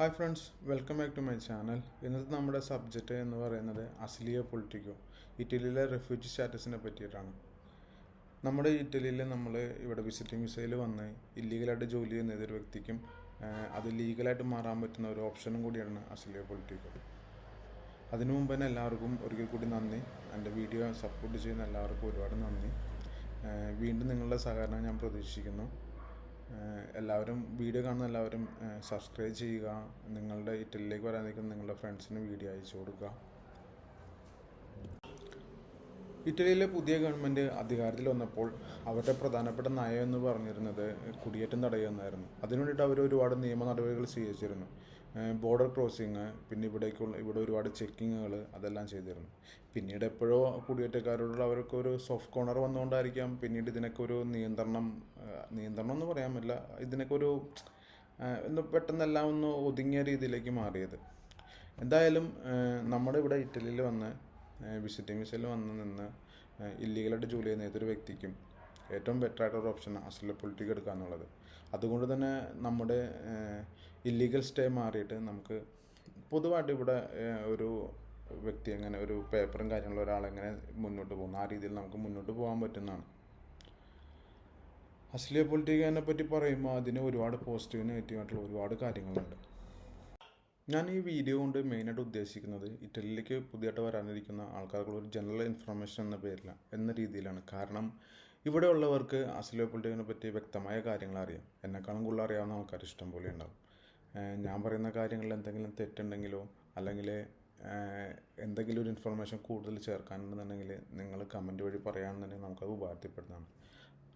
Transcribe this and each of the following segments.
Hi friends welcome back to my channel ഇന്നത്തെ നമ്മുടെ subject എന്ന് പറയുന്നത് അസ്ലിയ പൊളിറ്റിക്കോ ഇറ്റലിയിലെ റെഫ്യൂജി സ്റ്റാറ്റസിനെ പറ്റിയിട്ടാണ്. നമ്മുടെ ഇറ്റലിയിൽ നമ്മൾ ഇവിടെ വിസിറ്റിംഗ് വിസയിൽ വന്ന് ഇല്ലീഗലായിട്ട് ജോലി ചെയ്യുന്ന ഏതൊരു വ്യക്തിക്കും അത് ലീഗലായിട്ട് മാറാൻ പറ്റുന്ന ഒരു ഓപ്ഷനും കൂടിയാണ് അസ്ലിയ പൊളിറ്റിക്കോ അതിനു മുമ്പ് തന്നെ എല്ലാവർക്കും ഒരിക്കൽ കൂടി നന്ദി. എന്റെ വീഡിയോ സപ്പോർട്ട് ചെയ്യുന്ന എല്ലാവർക്കും ഒരുപാട് നന്ദി. വീണ്ടും നിങ്ങളുടെ സഹകരണം ഞാൻ പ്രതീക്ഷിക്കുന്നു. എല്ലാവരും വീഡിയോ കാണുന്ന എല്ലാവരും സബ്സ്ക്രൈബ് ചെയ്യുക. നിങ്ങളുടെ ഇറ്റലിയിലേക്ക് നിൽക്കുന്ന നിങ്ങളുടെ ഫ്രണ്ട്സിന് വീഡിയോ അയച്ചു കൊടുക്കുക. ഇറ്റലിയിലെ പുതിയ ഗവൺമെന്റ് അധികാരത്തിൽ വന്നപ്പോൾ അവരുടെ പ്രധാനപ്പെട്ട നയം എന്ന് പറഞ്ഞിരുന്നത് കുടിയേറ്റം തടയുക എന്നായിരുന്നു. അതിനുവേണ്ടിയിട്ട് അവർ ഒരുപാട് നിയമ നടപടികൾ സ്വീകരിച്ചിരുന്നു. ബോർഡർ ക്രോസിങ് പിന്നെ ഇവിടേക്കുള്ള ഇവിടെ ഒരുപാട് ചെക്കിങ്ങുകൾ അതെല്ലാം ചെയ്തിരുന്നു. പിന്നീട് എപ്പോഴോ കുടിയേറ്റക്കാരോടുള്ള അവർക്കൊരു സോഫ്റ്റ് കോർണർ വന്നുകൊണ്ടായിരിക്കാം പിന്നീട് ഇതിനൊക്കെ ഒരു നിയന്ത്രണം നിയന്ത്രണം എന്ന് പറയാൻ പറ്റില്ല. ഇതിനൊക്കെ ഒരു ഒന്ന് പെട്ടെന്നെല്ലാം ഒന്ന് ഒതുങ്ങിയ രീതിയിലേക്ക് മാറിയത്. എന്തായാലും നമ്മുടെ ഇവിടെ ഇറ്റലിയിൽ വന്ന് വിസിറ്റിംഗ് വിസയിൽ വന്ന് നിന്ന് ഇല്ലീഗലായിട്ട് ജോലി ചെയ്യുന്ന ഏതൊരു വ്യക്തിക്കും ഏറ്റവും ബെറ്റർ ഓപ്ഷൻ അസല പൊളിറ്റിക്ക് എടുക്കുക എന്നുള്ളത് അതുകൊണ്ട് തന്നെ നമ്മുടെ ഇല്ലീഗൽ സ്റ്റേ മാറിയിട്ട് നമുക്ക് പൊതുവായിട്ട് ഇവിടെ ഒരു വ്യക്തി എങ്ങനെ ഒരു പേപ്പറും കാര്യങ്ങളും ഒരാളെങ്ങനെ മുന്നോട്ട് പോകുന്നു? ആ രീതിയിൽ നമുക്ക് മുന്നോട്ട് പോകാൻ പറ്റുന്നതാണ്. അസ്ലിയ പൊളിറ്റിക്കനെ പറ്റി പറയുമ്പോൾ അതിന് ഒരുപാട് പോസിറ്റീവ് നെഗറ്റീവ് ആയിട്ടുള്ള ഒരുപാട് കാര്യങ്ങളുണ്ട്. ഞാൻ ഈ വീഡിയോ കൊണ്ട് മെയിനായിട്ട് ഉദ്ദേശിക്കുന്നത് ഇറ്റലിയിലേക്ക് പുതിയതായിട്ട് വരാനിരിക്കുന്ന ആൾക്കാർക്കുള്ള ഒരു ജനറൽ ഇൻഫർമേഷൻ എന്ന പേരിലാണ് എന്ന രീതിയിലാണ്. കാരണം ഇവിടെ ഉള്ളവർക്ക് പൊളിറ്റിക്കിനെ പറ്റി വ്യക്തമായ കാര്യങ്ങൾ അറിയാം. എന്നെക്കാളും കൂടുതൽ അറിയാവുന്ന ആൾക്കാർ ഇഷ്ടം പോലെ ഉണ്ടാവും. ഞാൻ പറയുന്ന കാര്യങ്ങളിൽ എന്തെങ്കിലും തെറ്റുണ്ടെങ്കിലോ അല്ലെങ്കിൽ എന്തെങ്കിലും ഒരു ഇൻഫർമേഷൻ കൂടുതൽ ചേർക്കാനുണ്ടെന്നുണ്ടെങ്കിൽ നിങ്ങൾ കമന്റ് വഴി പറയുകയാണെന്നുണ്ടെങ്കിൽ നമുക്കത് ഉപകാരപ്പെടുന്നതാണ്.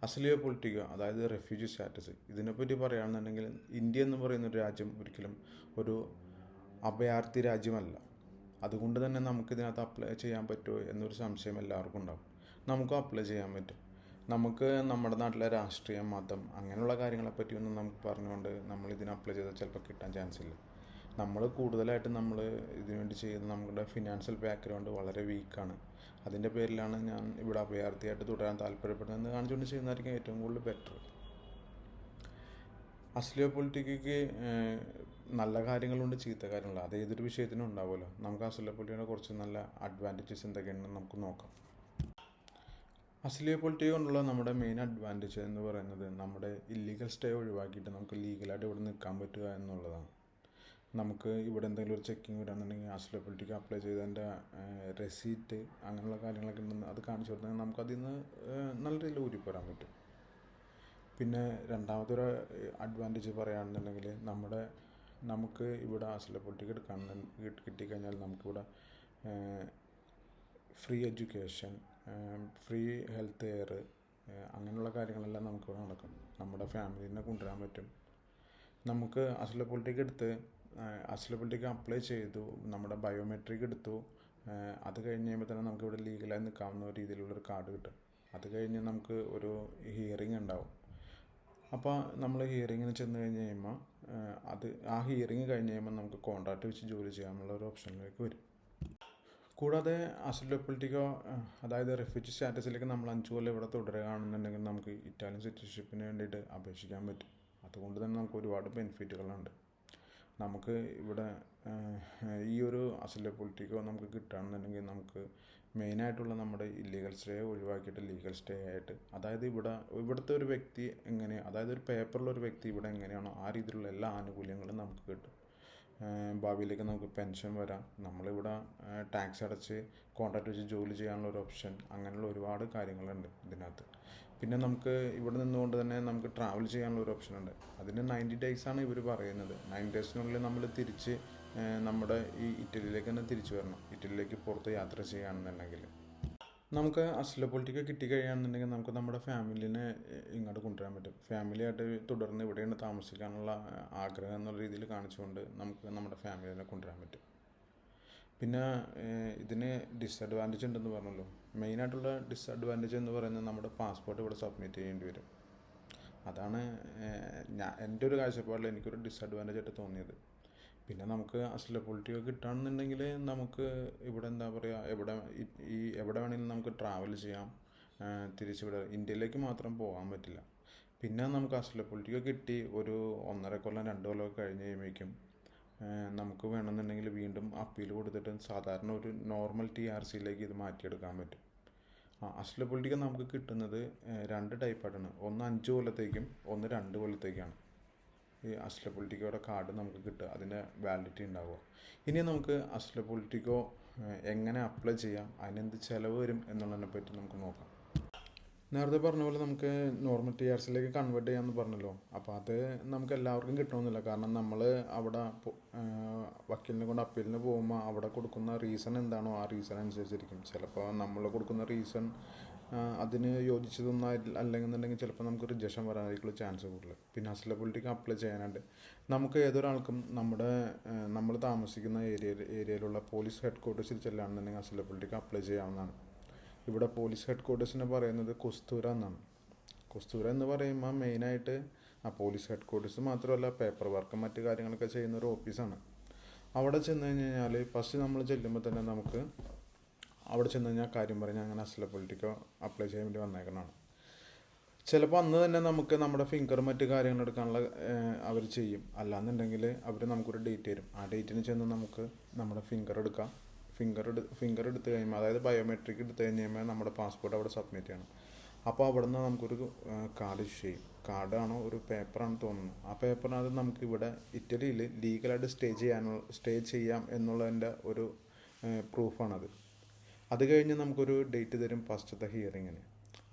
അസലിയോ പൊളിറ്റിക്കോ അതായത് റെഫ്യൂജി സ്റ്റാറ്റസ് ഇതിനെപ്പറ്റി പറയുകയാണെന്നുണ്ടെങ്കിൽ ഇന്ത്യ എന്ന് പറയുന്ന ഒരു രാജ്യം ഒരിക്കലും ഒരു അഭയാർത്ഥി രാജ്യമല്ല. അതുകൊണ്ട് തന്നെ നമുക്കിതിനകത്ത് അപ്ലൈ ചെയ്യാൻ പറ്റുമോ എന്നൊരു സംശയം എല്ലാവർക്കും ഉണ്ടാകും നമുക്കും അപ്ലൈ ചെയ്യാൻ പറ്റും. നമുക്ക് നമ്മുടെ നാട്ടിലെ രാഷ്ട്രീയം മതം അങ്ങനെയുള്ള കാര്യങ്ങളെ പറ്റിയൊന്നും നമുക്ക് പറഞ്ഞുകൊണ്ട് നമ്മൾ ഇതിന് അപ്ലൈ ചെയ്താൽ ചിലപ്പോൾ കിട്ടാൻ ചാൻസ് ഇല്ല. നമ്മൾ കൂടുതലായിട്ട് നമ്മൾ ഇതിനുവേണ്ടി ചെയ്യുന്ന നമ്മുടെ ഫിനാൻഷ്യൽ ബാക്ക്ഗ്രൗണ്ട് വളരെ വീക്കാണ് അതിന്റെ പേരിലാണ് ഞാൻ ഇവിടെ അഭയാർത്ഥിയായിട്ട് തുടരാൻ താല്പര്യപ്പെടുന്നത്. കാണിച്ചുകൊണ്ട് ചെയ്യുന്നതായിരിക്കും ഏറ്റവും കൂടുതൽ ബെറ്റർ അസ്ലിയോ പൊളിറ്റിക്കയ്ക്ക് നല്ല കാര്യങ്ങളുണ്ട് ചീത്ത കാര്യങ്ങളുണ്ട്. അത് ഏതൊരു വിഷയത്തിനും ഉണ്ടാവുമല്ലോ. നമുക്ക് അസ്ലിയോ പൊളിറ്റിക്കിനെ കുറച്ച് നല്ല അഡ്വാന്റേജസ് എന്തൊക്കെയാണെന്ന് നമുക്ക് നോക്കാം. അസ്ലിയോ പൊളിറ്റി കൊണ്ടുള്ള നമ്മുടെ മെയിൻ അഡ്വാന്റേജ് എന്ന് പറയുന്നത് നമ്മുടെ ഇല്ലീഗൽ സ്റ്റേ ഒഴിവാക്കിയിട്ട് നമുക്ക് ലീഗലായിട്ട് ഇവിടെ നിൽക്കാൻ പറ്റുക എന്നുള്ളതാണ്. നമുക്ക് ഇവിടെ എന്തെങ്കിലും ഒരു ചെക്കിങ് വരാന്നുണ്ടെങ്കിൽ അസ്ലിയോ പൊളിറ്റിക്ക് അപ്ലൈ ചെയ്തതിന്റെ റെസീറ്റ് അങ്ങനെയുള്ള കാര്യങ്ങളൊക്കെ ഉണ്ടെന്ന് അത് കാണിച്ചു കൊടുത്താൽ നമുക്ക് അതിൽ നിന്ന് നല്ല രീതിയിൽ ഊരിപ്പോരാൻ പറ്റും. പിന്നെ രണ്ടാമതൊരു അഡ്വാന്റേജ് പറയുകയാണെന്നുണ്ടെങ്കിൽ നമ്മുടെ നമുക്ക് ഇവിടെ അസല പൊളിറ്റിക്ക് എടുക്കാൻ കിട്ടിക്കഴിഞ്ഞാൽ നമുക്കിവിടെ free education free health care അങ്ങനെയുള്ള കാര്യങ്ങളെല്ലാം നമുക്കിവിടെ നടക്കും. നമ്മുടെ ഫാമിലീനെ കൊണ്ടുവരാൻ പറ്റും. നമുക്ക് അസല പൊളിറ്റിക്ക് എടുത്ത് അസല പൊളിറ്റിക്ക് അപ്ലൈ ചെയ്തു നമ്മുടെ ബയോമെട്രിക് എടുത്തു അത് കഴിഞ്ഞ് കഴിയുമ്പോൾ തന്നെ നമുക്ക് ഇവിടെ ലീഗലായി നിൽക്കാവുന്ന രീതിയിലുള്ളൊരു കാർഡ് കിട്ടും. അത് കഴിഞ്ഞ് നമുക്ക് ഒരു ഹിയറിംഗ് ഉണ്ടാവും. അപ്പോൾ നമ്മൾ ഹിയറിങ്ങിന് ചെന്ന് കഴിഞ്ഞ് കഴിയുമ്പോൾ അത് ആ ഹിയറിങ് കഴിഞ്ഞ് കഴിയുമ്പോൾ നമുക്ക് കോൺട്രാക്ട് വെച്ച് ജോലി ചെയ്യാനുള്ള ഒരു ഓപ്ഷനിലേക്ക് വരും. കൂടാതെ അസലോ പൊളിറ്റിക്കോ അതായത് റെഫ്യൂജി സ്റ്റാറ്റസിലേക്ക് നമ്മൾ അഞ്ച് കൊല്ലം ഇവിടെ തുടരുകയാണെന്നുണ്ടെങ്കിൽ നമുക്ക് ഇറ്റാലിയൻ സിറ്റിസൺഷിപ്പിന് വേണ്ടിയിട്ട് അപേക്ഷിക്കാൻ പറ്റും. അതുകൊണ്ട് തന്നെ നമുക്ക് ഒരുപാട് ബെനിഫിറ്റുകളുണ്ട് നമുക്ക് ഇവിടെ ഈ ഒരു അസല പൊളിറ്റിക്കോ നമുക്ക് കിട്ടുകയാണെന്നുണ്ടെങ്കിൽ നമുക്ക് മെയിനായിട്ടുള്ള നമ്മുടെ ഇല്ലീഗൽ സ്റ്റേ ഒഴിവാക്കിയിട്ട് ലീഗൽ സ്റ്റേ ആയിട്ട് അതായത് ഇവിടെ ഇവിടുത്തെ ഒരു വ്യക്തി എങ്ങനെ അതായത് ഒരു പേപ്പറിലൊരു വ്യക്തി ഇവിടെ എങ്ങനെയാണോ ആ രീതിയിലുള്ള എല്ലാ ആനുകൂല്യങ്ങളും നമുക്ക് കിട്ടും. ഭാവിയിലേക്ക് നമുക്ക് പെൻഷൻ വരാം. നമ്മളിവിടെ ടാക്സ് അടച്ച് കോൺട്രാക്ട് വെച്ച് ജോലി ചെയ്യാനുള്ള ഒരു ഓപ്ഷൻ അങ്ങനെയുള്ള ഒരുപാട് കാര്യങ്ങളുണ്ട് ഇതിനകത്ത്. പിന്നെ നമുക്ക് ഇവിടെ നിന്നുകൊണ്ട് തന്നെ നമുക്ക് ട്രാവൽ ചെയ്യാനുള്ള ഒരു ഓപ്ഷൻ ഉണ്ട്. അതിന് നയന്റി ഡേയ്സ് ആണ് ഇവർ പറയുന്നത്. നയന്റി ഡേയ്സിനുള്ളിൽ നമ്മൾ തിരിച്ച് നമ്മുടെ ഈ ഇറ്റലിയിലേക്ക് തന്നെ തിരിച്ചു വരണം. ഇറ്റലിയിലേക്ക് പുറത്ത് യാത്ര ചെയ്യുകയാണെന്നുണ്ടെങ്കിൽ നമുക്ക് അശ്ല പൊളിറ്റിക്ക് കിട്ടിക്കഴിയുകയാണെന്നുണ്ടെങ്കിൽ നമുക്ക് നമ്മുടെ ഫാമിലിനെ ഇങ്ങോട്ട് കൊണ്ടുവരാൻ പറ്റും. ഫാമിലിയായിട്ട് തുടർന്ന് ഇവിടെയാണ് താമസിക്കാനുള്ള ആഗ്രഹം എന്നുള്ള രീതിയിൽ കാണിച്ചുകൊണ്ട് നമുക്ക് നമ്മുടെ ഫാമിലിനെ കൊണ്ടുവരാൻ പറ്റും. പിന്നെ ഇതിന് ഡിസഡ്വാന്റേജ് ഉണ്ടെന്ന് പറഞ്ഞല്ലോ. മെയിനായിട്ടുള്ള ഡിസഡ്വാന്റേജ് എന്ന് പറയുന്നത് നമ്മുടെ പാസ്പോർട്ട് ഇവിടെ സബ്മിറ്റ് ചെയ്യേണ്ടി വരും. അതാണ് ഞാൻ എന്റെ ഒരു കാഴ്ചപ്പാടിൽ എനിക്കൊരു ഡിസഡ്വാന്റേജ് ആയിട്ട് തോന്നിയത്. പിന്നെ നമുക്ക് അസല പൊളിറ്റിക്കോ കിട്ടുകയാണെന്നുണ്ടെങ്കിൽ നമുക്ക് ഇവിടെ എന്താ പറയുക എവിടെ ഈ- എവിടെ വേണമെങ്കിലും നമുക്ക് ട്രാവൽ ചെയ്യാം. തിരിച്ചിവിടെ ഇന്ത്യയിലേക്ക് മാത്രം പോകാൻ പറ്റില്ല. പിന്നെ നമുക്ക് അസല പൊളിറ്റിക്കോ കിട്ടി ഒരു ഒന്നര കൊല്ലം രണ്ട് കൊല്ലമൊക്കെ കഴിഞ്ഞ് കഴിയുമ്പോഴേക്കും നമുക്ക് വേണമെന്നുണ്ടെങ്കിൽ വീണ്ടും അപ്പീൽ കൊടുത്തിട്ട് സാധാരണ ഒരു നോർമൽ ടി ആർ സിയിലേക്ക് ഇത് മാറ്റിയെടുക്കാൻ പറ്റും. ആ അസ്ല പൊളിറ്റിക്ക നമുക്ക് കിട്ടുന്നത് രണ്ട് ടൈപ്പായിട്ടാണ് ഒന്ന് അഞ്ച് കൊല്ലത്തേക്കും ഒന്ന് രണ്ട് കൊല്ലത്തേക്കാണ്. ഈ അസ്ല പൊളിറ്റിക്കോയുടെ കാർഡ് നമുക്ക് കിട്ടുക. അതിന്റെ വാലിഡിറ്റി ഉണ്ടാവുക. ഇനി നമുക്ക് അസ്ല പൊളിറ്റിക്കോ എങ്ങനെ അപ്ലൈ ചെയ്യാം? അതിനെന്ത് ചിലവ് വരും എന്നുള്ളതിനെ പറ്റി നമുക്ക് നോക്കാം. നേരത്തെ പറഞ്ഞ പോലെ നമുക്ക് നോർമൽ ടി ആർ സിയിലേക്ക് കൺവേർട്ട് ചെയ്യാമെന്ന് പറഞ്ഞല്ലോ. അപ്പോൾ അത് നമുക്ക് എല്ലാവർക്കും കിട്ടണമെന്നില്ല. കാരണം നമ്മൾ അവിടെ വക്കീലിനെ കൊണ്ട് അപ്പീലിന് പോകുമ്പോൾ അവിടെ കൊടുക്കുന്ന റീസൺ എന്താണോ ആ റീസൺ അനുസരിച്ചിരിക്കും. ചിലപ്പോൾ നമ്മൾ കൊടുക്കുന്ന റീസൺ അതിന് യോജിച്ചതൊന്നും അല്ലെന്നുണ്ടെങ്കിൽ ചിലപ്പോൾ നമുക്ക് റിജക്ഷൻ വരാനായിട്ടുള്ള ചാൻസ് കൂടുതൽ. പിന്നെ അസ്ലബിലിറ്റിക്ക് അപ്ലൈ ചെയ്യാനായിട്ട് നമുക്ക് ഏതൊരാൾക്കും നമ്മുടെ നമ്മൾ താമസിക്കുന്ന ഏരിയ ഏരിയയിലുള്ള പോലീസ് ഹെഡ് ക്വാർട്ടേഴ്സിൽ ചെല്ലുകയാണെന്നുണ്ടെങ്കിൽ അസ്ലബിലിറ്റിക്ക് അപ്ലൈ ചെയ്യാവുന്നതാണ്. ഇവിടെ പോലീസ് ഹെഡ് ക്വാർട്ടേഴ്സിനെ പറയുന്നത് കുസ്തൂര എന്നാണ്. കുസ്തൂര എന്ന് പറയുമ്പോൾ മെയിനായിട്ട് ആ പോലീസ് ഹെഡ് ക്വാർട്ടേഴ്സ് മാത്രമല്ല പേപ്പർ വർക്കും മറ്റു കാര്യങ്ങളൊക്കെ ചെയ്യുന്ന ഒരു ഓഫീസാണ് അവിടെ ചെന്ന് കഴിഞ്ഞ് കഴിഞ്ഞാൽ ഫസ്റ്റ് നമ്മൾ ചെല്ലുമ്പോൾ തന്നെ നമുക്ക് അവിടെ ചെന്ന് കഴിഞ്ഞാൽ കാര്യം പറഞ്ഞ് അങ്ങനെ അസ്ല പൊളിറ്റിക്കോ അപ്ലൈ ചെയ്യാൻ വേണ്ടി വന്നേക്കണതാണ്. ചിലപ്പോൾ അന്ന് തന്നെ നമുക്ക് നമ്മുടെ ഫിംഗർ മറ്റു കാര്യങ്ങൾ എടുക്കാനുള്ള അവർ ചെയ്യും. അല്ലാന്നുണ്ടെങ്കിൽ അവർ നമുക്കൊരു ഡേറ്റ് തരും. ആ ഡേറ്റിന് ചെന്ന് നമുക്ക് നമ്മുടെ ഫിംഗർ എടുക്കാം. ഫിംഗർ എടു ഫിംഗർ എടുത്ത് കഴിയുമ്പോൾ അതായത് ബയോമെട്രിക് എടുത്ത് കഴിഞ്ഞ് കഴിയുമ്പോൾ നമ്മുടെ പാസ്പോർട്ട് അവിടെ സബ്മിറ്റ് ചെയ്യണം. അപ്പോൾ അവിടെ നിന്ന് നമുക്കൊരു കാർഡ് ഇഷ്യൂ ചെയ്യും. കാർഡാണോ ഒരു പേപ്പറാണ് തോന്നുന്നു. ആ പേപ്പറിനകത്ത് നമുക്ക് ഇവിടെ ഇറ്റലിയിൽ ലീഗലായിട്ട് സ്റ്റേ ചെയ്യാനുള്ള സ്റ്റേ ചെയ്യാം എന്നുള്ളതിന്റെ ഒരു പ്രൂഫാണത് അത് കഴിഞ്ഞ് നമുക്കൊരു ഡേറ്റ് തരും ഫസ്റ്റത്തെ ഹിയറിങ്ങിന്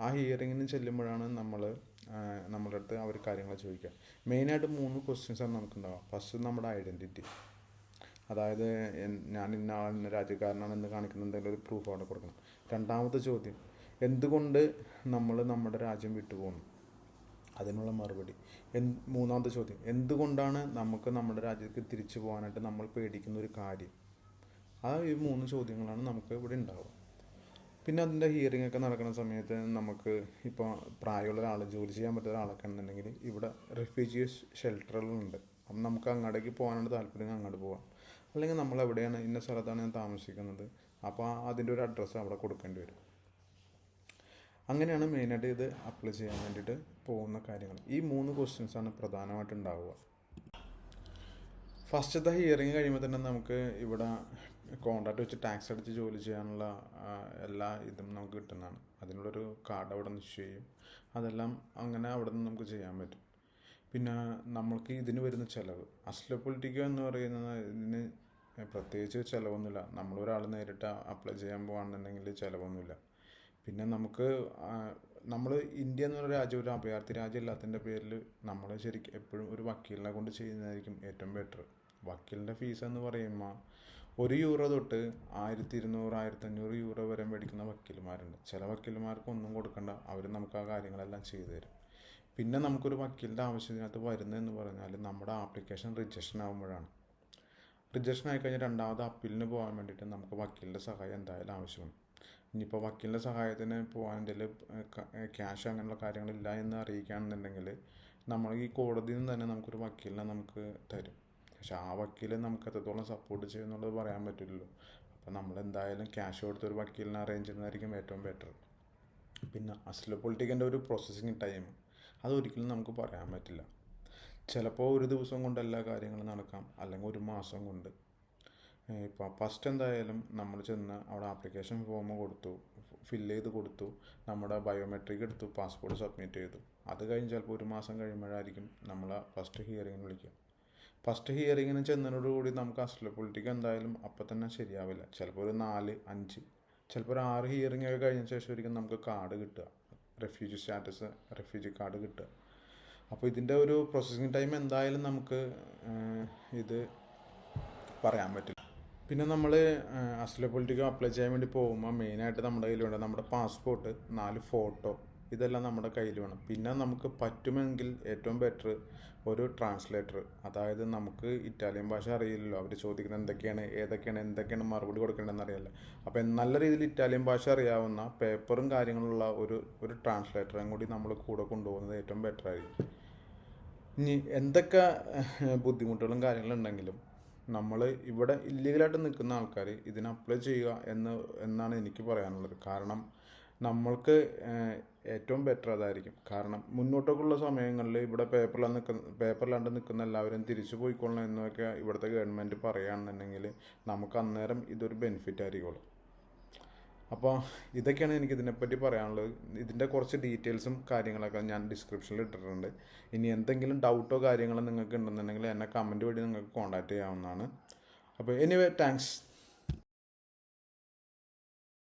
ആ ഹിയറിങ്ങിന് ചെല്ലുമ്പോഴാണ് നമ്മൾ നമ്മുടെ അടുത്ത് അവർ കാര്യങ്ങൾ ചോദിക്കുക. മെയിനായിട്ട് മൂന്ന് ക്വസ്റ്റ്യൻസാണ് നമുക്കുണ്ടാവുക. ഫസ്റ്റ് നമ്മുടെ ഐഡന്റിറ്റി അതായത് ഞാൻ ഇന്ന ഇന്ന രാജ്യക്കാരനാണെന്ന് കാണിക്കുന്ന എന്തെങ്കിലും ഒരു പ്രൂഫ് അവിടെ കൊടുക്കണം. രണ്ടാമത്തെ ചോദ്യം എന്തുകൊണ്ട് നമ്മൾ നമ്മുടെ രാജ്യം വിട്ടുപോകുന്നു അതിനുള്ള മറുപടി. എൻ മൂന്നാമത്തെ ചോദ്യം എന്തുകൊണ്ടാണ് നമുക്ക് നമ്മുടെ രാജ്യത്തേക്ക് തിരിച്ചു പോകാനായിട്ട് നമ്മൾ പേടിക്കുന്ന ഒരു കാര്യം? ആ ഈ മൂന്ന് ചോദ്യങ്ങളാണ് നമുക്ക് ഇവിടെ ഉണ്ടാവുക. പിന്നെ അതിന്റെ ഹിയറിംഗ് ഒക്കെ നടക്കുന്ന സമയത്ത് നമുക്ക് ഇപ്പോൾ പ്രായമുള്ള ഒരാൾ ജോലി ചെയ്യാൻ പറ്റുന്ന ഒരാളൊക്കെ ഉണ്ടെന്നുണ്ടെങ്കിൽ ഇവിടെ റെഫ്യൂജീസ് ഷെൽട്ടറുകളുണ്ട് അപ്പം നമുക്ക് അങ്ങോട്ടേക്ക് പോകാനാണ് താല്പര്യം അങ്ങോട്ട് പോകാം. അല്ലെങ്കിൽ നമ്മൾ എവിടെയാണ് ഇന്ന സ്ഥലത്താണ് ഞാൻ താമസിക്കുന്നത് അപ്പോൾ അതിന്റെ ഒരു അഡ്രസ്സ് അവിടെ കൊടുക്കേണ്ടി വരും. അങ്ങനെയാണ് മെയിനായിട്ട് ഇത് അപ്ലൈ ചെയ്യാൻ വേണ്ടിയിട്ട് പോകുന്ന കാര്യങ്ങൾ. ഈ മൂന്ന് ക്വസ്റ്റ്യൻസാണ് പ്രധാനമായിട്ട് ഉണ്ടാവുക. ഫസ്റ്റത്തെ ഹിയറിങ് കഴിയുമ്പോൾ തന്നെ നമുക്ക് ഇവിടെ കോൺട്രാക്ട് വെച്ച് ടാക്സ് അടിച്ച് ജോലി ചെയ്യാനുള്ള എല്ലാ ഇതും നമുക്ക് കിട്ടുന്നതാണ്. അതിനുള്ളൊരു കാർഡ് അവിടെ നിന്ന് ഇഷ്യൂ ചെയ്യും. അതെല്ലാം അങ്ങനെ അവിടെ നിന്ന് നമുക്ക് ചെയ്യാൻ പറ്റും. പിന്നെ നമ്മൾക്ക് ഇതിന് വരുന്ന ചിലവ്. അസ്ല പൊളിറ്റിക്കോ എന്ന് പറയുന്നത് ഇതിന് പ്രത്യേകിച്ച് ചിലവൊന്നുമില്ല. നമ്മളൊരാൾ നേരിട്ട് അപ്ലൈ ചെയ്യാൻ പോകുകയാണെന്നുണ്ടെങ്കിൽ ചിലവൊന്നുമില്ല. പിന്നെ നമുക്ക് നമ്മൾ ഇന്ത്യ എന്നൊരു രാജ്യം ഒരു അഭയാർത്ഥി രാജ്യം പേരിൽ നമ്മൾ ശരിക്കും എപ്പോഴും ഒരു വക്കീലിനെ കൊണ്ട് ചെയ്യുന്നതായിരിക്കും ഏറ്റവും ബെറ്റർ വക്കീലിന്റെ ഫീസ് എന്ന് പറയുമ്പോൾ ഒരു യൂറോ തൊട്ട് ആയിരത്തി ഇരുന്നൂറ് ആയിരത്തഞ്ഞൂറ് യൂറോ വരെ മേടിക്കുന്ന വക്കീൽമാരുണ്ട് ചില വക്കീൽമാർക്ക് ഒന്നും കൊടുക്കണ്ട. അവർ നമുക്ക് ആ കാര്യങ്ങളെല്ലാം ചെയ്തു തരും. പിന്നെ നമുക്കൊരു വക്കീലിന്റെ ആവശ്യത്തിനകത്ത് വരുന്നതെന്ന് പറഞ്ഞാൽ നമ്മുടെ ആപ്ലിക്കേഷൻ റിജക്ഷൻ ആകുമ്പോഴാണ് റിജക്ഷൻ ആയിക്കഴിഞ്ഞാൽ രണ്ടാമത് അപ്പീലിന് പോകാൻ വേണ്ടിയിട്ട് നമുക്ക് വക്കീലിന്റെ സഹായം എന്തായാലും ആവശ്യമാണ്. ഇനിയിപ്പോൾ വക്കീലിന്റെ സഹായത്തിന് പോകാൻ എന്തെങ്കിലും ക്യാഷ് അങ്ങനെയുള്ള കാര്യങ്ങളില്ല എന്ന് അറിയിക്കുകയാണെന്നുണ്ടെങ്കിൽ നമ്മൾ ഈ കോടതിയിൽ നിന്ന് തന്നെ നമുക്കൊരു വക്കീലിനെ നമുക്ക് തരും. പക്ഷെ ആ വക്കീൽ നമുക്ക് എത്രത്തോളം സപ്പോർട്ട് ചെയ്യുമെന്നുള്ളത് പറയാൻ പറ്റില്ലല്ലോ. അപ്പോൾ നമ്മൾ എന്തായാലും ക്യാഷ് കൊടുത്ത് ഒരു വക്കീലിനെ അറേഞ്ച് ചെയ്യുന്നതായിരിക്കും ഏറ്റവും ബെറ്റർ പിന്നെ അസ്ല പൊളിറ്റിക്കിന്റെ ഒരു പ്രോസസ്സിങ് ടൈം അതൊരിക്കലും നമുക്ക് പറയാൻ പറ്റില്ല. ചിലപ്പോൾ ഒരു ദിവസം കൊണ്ട് എല്ലാ കാര്യങ്ങളും നടക്കാം. അല്ലെങ്കിൽ ഒരു മാസം കൊണ്ട്. ഇപ്പോൾ ഫസ്റ്റ് എന്തായാലും നമ്മൾ ചെന്ന് അവിടെ ആപ്ലിക്കേഷൻ ഫോം കൊടുത്തു ഫില്ല് ചെയ്ത് കൊടുത്തു നമ്മുടെ ബയോമെട്രിക് എടുത്തു പാസ്പോർട്ട് സബ്മിറ്റ് ചെയ്തു. അത് കഴിഞ്ഞ് ചിലപ്പോൾ ഒരു മാസം കഴിയുമ്പോഴായിരിക്കും നമ്മൾ ഫസ്റ്റ് ഹിയറിംഗ് വിളിക്കുക. ഫസ്റ്റ് ഹിയറിങ്ങിന് ചെന്നതോടുകൂടി നമുക്ക് അസ്ല പൊളിറ്റിക്ക് എന്തായാലും അപ്പം തന്നെ ശരിയാവില്ല. ചിലപ്പോൾ ഒരു നാല് അഞ്ച് ചിലപ്പോൾ ഒരു ആറ് ഹിയറിംഗ് ഒക്കെ കഴിഞ്ഞ ശേഷം ഒരിക്കലും നമുക്ക് കാർഡ് കിട്ടുക. റെഫ്യൂജി സ്റ്റാറ്റസ് റെഫ്യൂജി കാർഡ് കിട്ടുക. അപ്പോൾ ഇതിന്റെ ഒരു പ്രോസസ്സിങ് ടൈം എന്തായാലും നമുക്ക് ഇത് പറയാൻ പറ്റില്ല. പിന്നെ നമ്മൾ അസ്ല പൊളിറ്റിക്ക് അപ്ലൈ ചെയ്യാൻ വേണ്ടി പോകുമ്പോൾ മെയിനായിട്ട് നമ്മുടെ കയ്യിൽ വേണ്ട നമ്മുടെ പാസ്പോർട്ട് നാല് ഫോട്ടോ ഇതെല്ലാം നമ്മുടെ കയ്യിൽ വേണം പിന്നെ നമുക്ക് പറ്റുമെങ്കിൽ ഏറ്റവും ബെറ്റർ ഒരു ട്രാൻസ്ലേറ്റർ അതായത് നമുക്ക് ഇറ്റാലിയൻ ഭാഷ അറിയില്ലല്ലോ. അവർ ചോദിക്കുന്നത് എന്തൊക്കെയാണ് ഏതൊക്കെയാണ് എന്തൊക്കെയാണ് മറുപടി കൊടുക്കേണ്ടതെന്ന് അറിയില്ല. അപ്പോൾ നല്ല രീതിയിൽ ഇറ്റാലിയൻ ഭാഷ അറിയാവുന്ന പേപ്പറും കാര്യങ്ങളുള്ള ഒരു ഒരു ട്രാൻസ്ലേറ്ററും കൂടി നമ്മൾ കൂടെ കൊണ്ടുപോകുന്നത് ഏറ്റവും ബെറ്റർ ആയിരിക്കും. ഇനി എന്തൊക്കെ ബുദ്ധിമുട്ടുകളും കാര്യങ്ങളും ഉണ്ടെങ്കിലും നമ്മൾ ഇവിടെ ഇല്ലീഗലായിട്ട് നിൽക്കുന്ന ആൾക്കാർ ഇതിന് അപ്ലൈ ചെയ്യുക എന്ന് എന്നാണ് എനിക്ക് പറയാനുള്ളത്. കാരണം നമ്മൾക്ക് ഏറ്റവും ബെറ്റർ അതായിരിക്കും. കാരണം മുന്നോട്ടേക്കുള്ള സമയങ്ങളിൽ ഇവിടെ പേപ്പറിലാണ് നിൽക്കുന്ന പേപ്പറിലാണ്ട് നിൽക്കുന്ന എല്ലാവരും തിരിച്ചു പോയിക്കൊള്ളണം എന്നൊക്കെ ഇവിടുത്തെ ഗവൺമെന്റ് പറയുകയാണെന്നുണ്ടെങ്കിൽ നമുക്ക് അന്നേരം ഇതൊരു ബെനിഫിറ്റ് ആയിരിക്കുള്ളൂ. അപ്പോൾ ഇതൊക്കെയാണ് എനിക്ക് ഇതിനെപ്പറ്റി പറയാനുള്ളത്. ഇതിന്റെ കുറച്ച് ഡീറ്റെയിൽസും കാര്യങ്ങളൊക്കെ ഞാൻ ഡിസ്ക്രിപ്ഷനിൽ ഇട്ടിട്ടുണ്ട്. ഇനി എന്തെങ്കിലും ഡൗട്ടോ കാര്യങ്ങളോ നിങ്ങൾക്ക് ഉണ്ടെന്നുണ്ടെങ്കിൽ എന്നെ കമന്റ് വഴി നിങ്ങൾക്ക് കോൺടാക്റ്റ് ചെയ്യാവുന്നതാണ്. അപ്പോൾ എനിവേ താങ്ക്സ്